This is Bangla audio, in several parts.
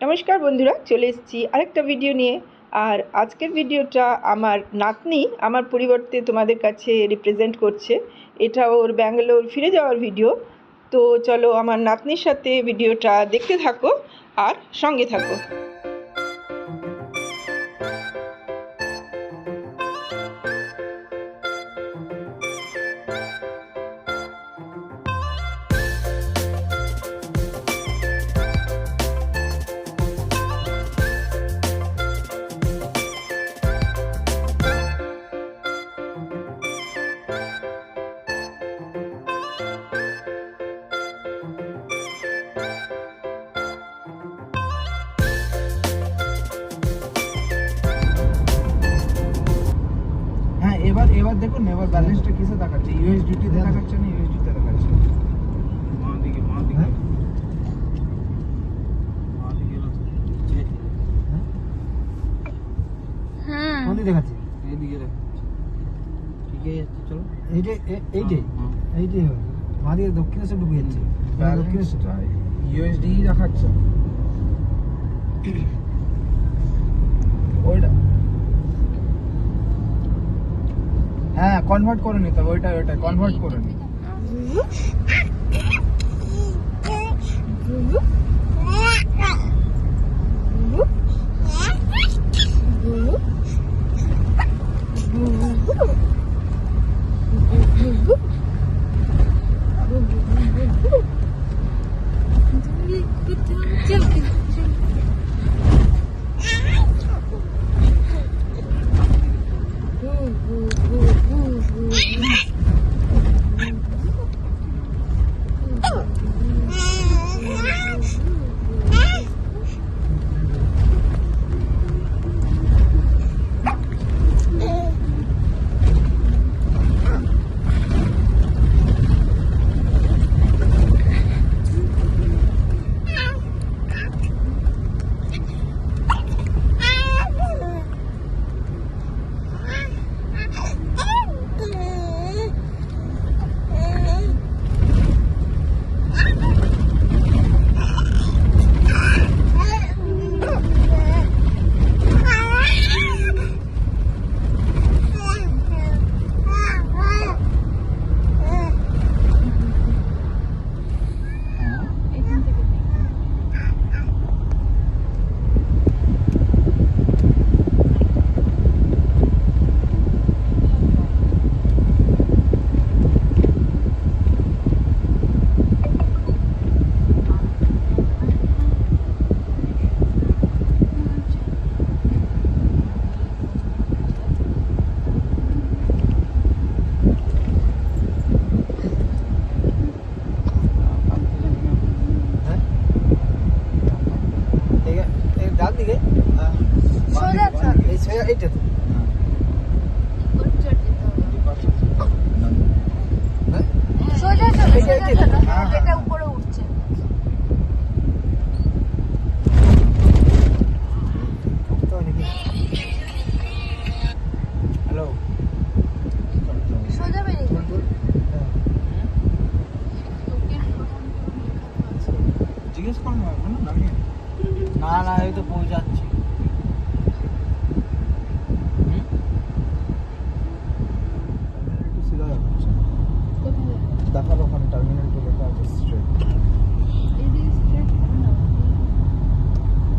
নমস্কার বন্ধুরা, চলে এসেছি আরেকটা ভিডিও নিয়ে। আর আজকের ভিডিওটা আমার নাতনি আমার পরিবর্তে তোমাদের কাছে রিপ্রেজেন্ট করছে। এটা ওর ব্যাঙ্গালোর ফিরে যাওয়ার ভিডিও তো চলো আমার নাতনির সাথে ভিডিওটা দেখতে থাকো আর সঙ্গে থাকো। এবার এবার দেখুন এবার ব্যালেন্সটা কিসে দেখাচ্ছে? ইউএসডিটি তে দেখাচ্ছে না ইউএসডি তে দেখাচ্ছে? মা দিকে হ্যাঁ? কোন দিকে দেখাচ্ছে? এইদিকে ঠিক আছে চলো। এইটাই এইটাই হ্যাঁ। এইটাই হবে। মা দক্ষিণেশ্বর ঢুকে যাচ্ছে। দক্ষিণেশ্বর ইউএসডি দেখাচ্ছে। ওইটা হ্যাঁ কনভার্ট করে নিতে হবে ওইটা ওইটা কনভার্ট করে নি দিকে। এইটা তো। হ্যাঁ। সোজা চলো না না এই তো পৌঁছাচ্ছি। দেখাল ওখানে টার্মিনাল টু লেখা আছে স্ট্রেট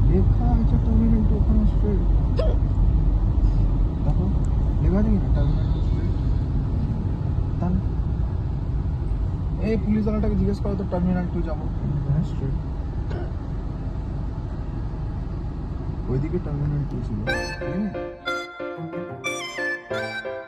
লেখা আছে টার্মিনাল টু, ওখানে স্ট্রেট দেখো লেখা আছে কিনা? টার্মিনাল টু স্ট্রেট এই পুলিশওয়ালাটাকে জিজ্ঞেস করো, তো টার্মিনাল টু যাব। হ্যাঁ স্ট্রেট ওইদিকে টার্মিনাল টু ছিল ঠিক আছে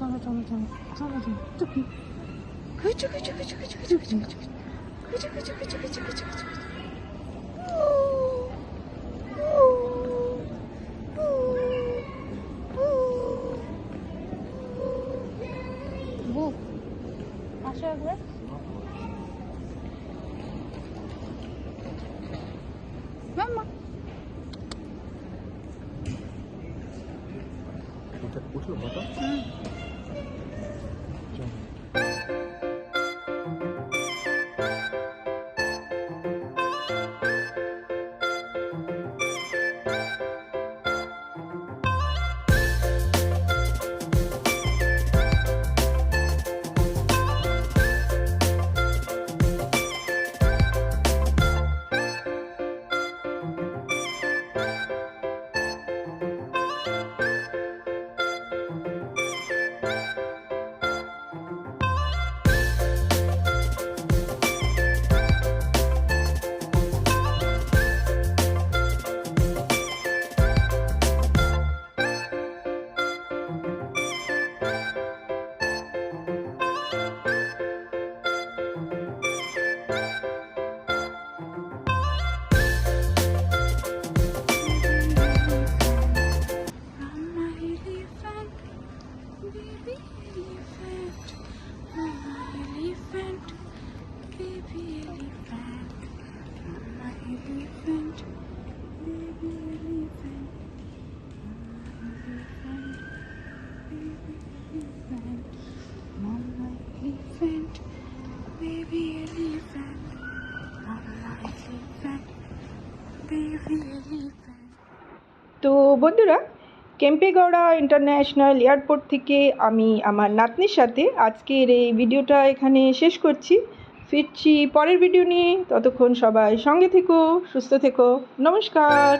tamam tamam tamam. Tamam tamam. Tık. Kaç kaç kaç kaç kaç kaç kaç kaç. Kaç kaç kaç kaç kaç kaç kaç. Bu. Aşağı bırak. Mama. তো বন্ধুরা, কেম্পেগৌড়া ইন্টারন্যাশনাল এয়ারপোর্ট থেকে আমি আমার নাতনির সাথে আজকের এই ভিডিওটা এখানে শেষ করছি। ফিরছি পরের ভিডিও নিয়ে। ততক্ষণ সবাই সঙ্গে থেকো সুস্থ থেকো। নমস্কার।